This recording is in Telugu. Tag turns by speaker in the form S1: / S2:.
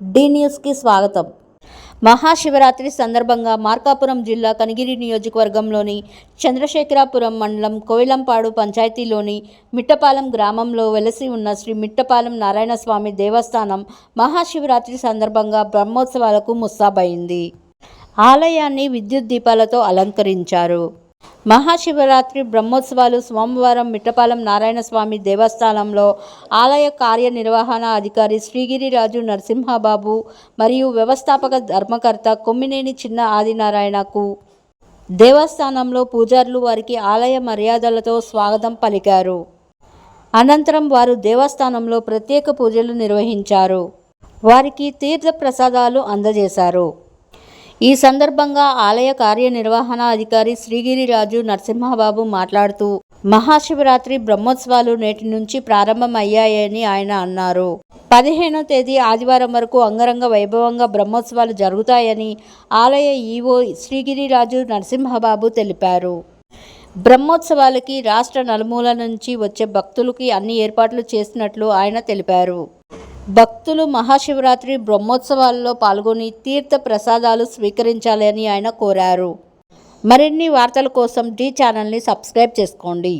S1: డి న్యూస్కి స్వాగతం. మహాశివరాత్రి సందర్భంగా మార్కాపురం జిల్లా కనిగిరి నియోజకవర్గంలోని చంద్రశేఖరాపురం మండలం కోయిలంపాడు పంచాయతీలోని మిట్టపాలెం గ్రామంలో వెలసి ఉన్న శ్రీ మిట్టపాలెం నారాయణ స్వామి దేవస్థానం మహాశివరాత్రి సందర్భంగా బ్రహ్మోత్సవాలకు ముస్తాబైంది ఆలయాన్ని విద్యుత్ దీపాలతో అలంకరించారు. మహాశివరాత్రి బ్రహ్మోత్సవాలు సోమవారం మిట్టపాలెం నారాయణస్వామి దేవస్థానంలో ఆలయ కార్యనిర్వహణ అధికారి శ్రీగిరిరాజు నరసింహబాబు మరియు వ్యవస్థాపక ధర్మకర్త కొమ్మినేని చిన్న ఆదినారాయణకు దేవస్థానంలో పూజారులు వారికి ఆలయ మర్యాదలతో స్వాగతం పలికారు. అనంతరం వారు దేవస్థానంలో ప్రత్యేక పూజలు నిర్వహించారు. వారికి తీర్థ ప్రసాదాలు అందజేశారు. ఈ సందర్భంగా ఆలయ కార్యనిర్వహణ అధికారి శ్రీగిరిరాజు నరసింహబాబు మాట్లాడుతూ మహాశివరాత్రి బ్రహ్మోత్సవాలు నేటి నుంచి ప్రారంభమయ్యాయని ఆయన అన్నారు. పదిహేనో తేదీ ఆదివారం వరకు అంగరంగ వైభవంగా బ్రహ్మోత్సవాలు జరుగుతాయని ఆలయ ఈవో శ్రీగిరిరాజు నరసింహబాబు తెలిపారు. బ్రహ్మోత్సవాలకి రాష్ట్ర నలుమూల నుంచి వచ్చే భక్తులకి అన్ని ఏర్పాట్లు చేసినట్లు ఆయన తెలిపారు. భక్తులు మహాశివరాత్రి బ్రహ్మోత్సవాల్లో పాల్గొని తీర్థ ప్రసాదాలు స్వీకరించాలని ఆయన కోరారు. మరిన్ని వార్తల కోసం డి ఛానల్ని సబ్స్క్రైబ్ చేసుకోండి.